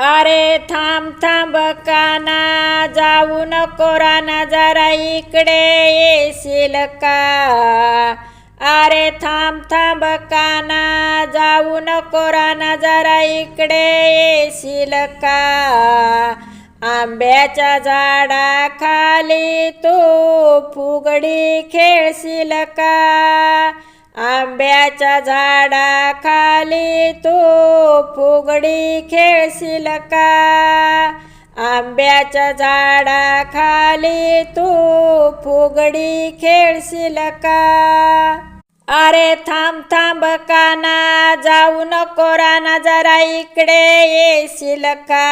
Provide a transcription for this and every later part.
अरे थांब थांब काना जाऊ नको राना जरा इकडे येशील का? अरे थांब थांब काना जाऊ नको राना जरा इकडे येशील का? आंब्याच्या झाडाखाली तू फुगडी खेळशील का? आंब्याच्या झाडाखाली तू फुगडी खेळशील का? आंब्याच्या झाडाखाली तू फुगडी खेळशील का? अरे थांब थांब काना जाऊ नको राना जरा इकडे येशील का?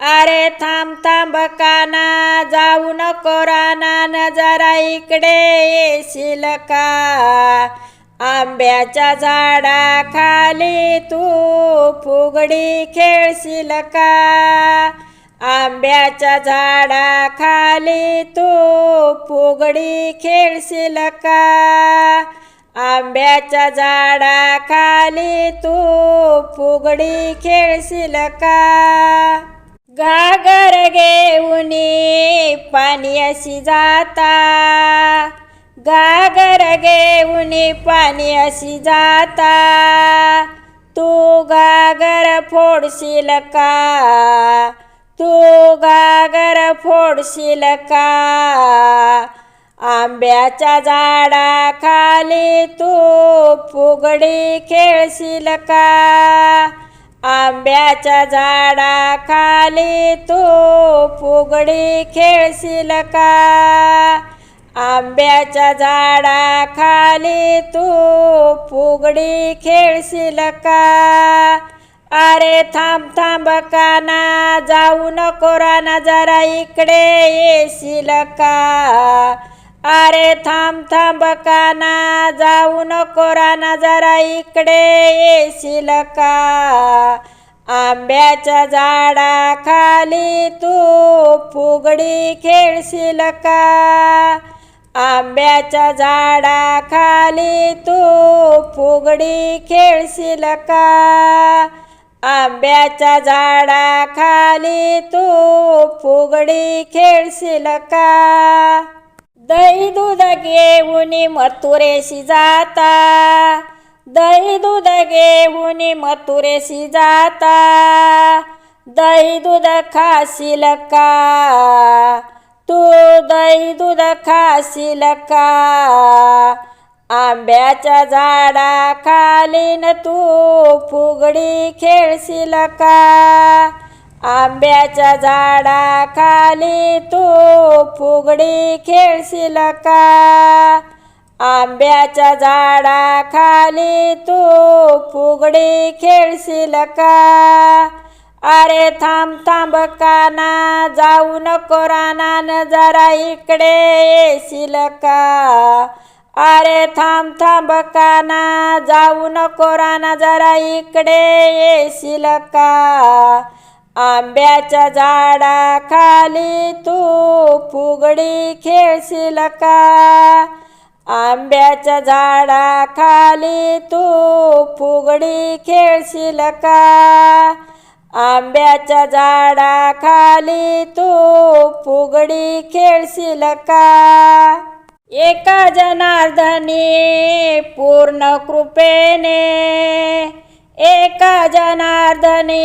अरे थांब थांब काना जाऊ नको राना न जरा इकडे येशील का? आंब्याच्या झाडाखाली तू फुगडी खेळशील का? आंब्याच्या झाडाखाली तू फुगडी खेळशील का? आंब्याच्या झाडाखाली तू फुगडी खेळशील का? घागर घेऊन पाणी अशी जाता. घागर घेऊन पाणी अशी जाता. तू गागर फोडशील का? तू गागर फोडशील का? आंब्याच्या झाडाखाली तू फुगडी खेळशील का? आंब्याच्या झाडाखाली तू फुगडी खेळशील का? आंब्याच्या झाडाखाली तू फुगडी खेळशील का? अरे थांब थांब काना जाऊ नको राना जरा इकडे येशील का? अरे थांब थांब काना जाऊ नको राना जरा इकडे येशील का? आंब्याच्या झाडाखाली तू फुगडी खेळशील का? आंब्याच्या झाडाखाली तू फुगडी खेळशील का? आंब्याच्या झाडाखाली तू फुगडी खेळशील का? दही दूध घेऊन मथुरेशी जाता दही दूध घेऊन मथुरेशी जाता दही दूध खाशील का? तू दही दूध खाशील का? आंब्याच्या झाडाखाली न तू फुगडी खेळशील का? आंब्याच्या झाडा खाली तू फुगडी खेळशील का? आंब्याच्या झाडाखाली तू फुगडी खेळशील का? अरे थांब थांब काना जाऊ नको रानान जरा इकडे येशील का? अरे थांब थांब काना जाऊ नको राना जरा इकडे येशील का? आंब्याच्या झाडाखाली तू फुगडी खेळशील का? आंब्याच्या झाडा खाली तू फुगडी खेळशील का? आंब्याच्या झाडाखाली तू फुगडी खेळशील का? एका जनार्दनी पूर्ण कृपेने एका जनार्दनी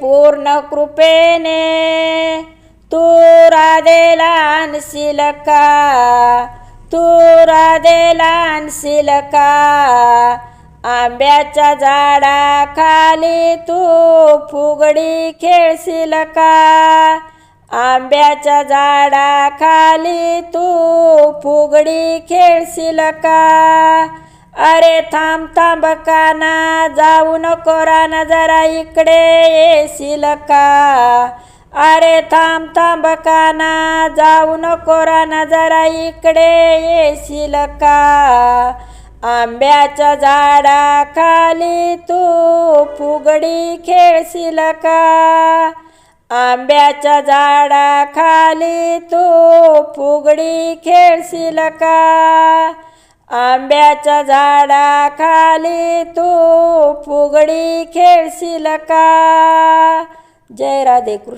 पूर्ण कृपेने तू राधेला आणशील का? तुरा देलान सिलका का आंब्याच्या झाडाखाली तू फुगडी खेळशील का आंब्याच्या झाडाखाली तू फुगडी खेळशील का अरे थांब थांब काना जाऊ नको राना जरा इकडे येशील का अरे थांब थांब काना. जाऊ नको राना जरा इकडे येशील का? आंब्याच्या झाडाखाली तू फुगडी खेळशील का? आंब्याच्या झाडाखाली तू फुगडी खेळशील का? आंब्याच्या झाडाखाली तू फुगडी खेळशील का? जय राधे कृष्ण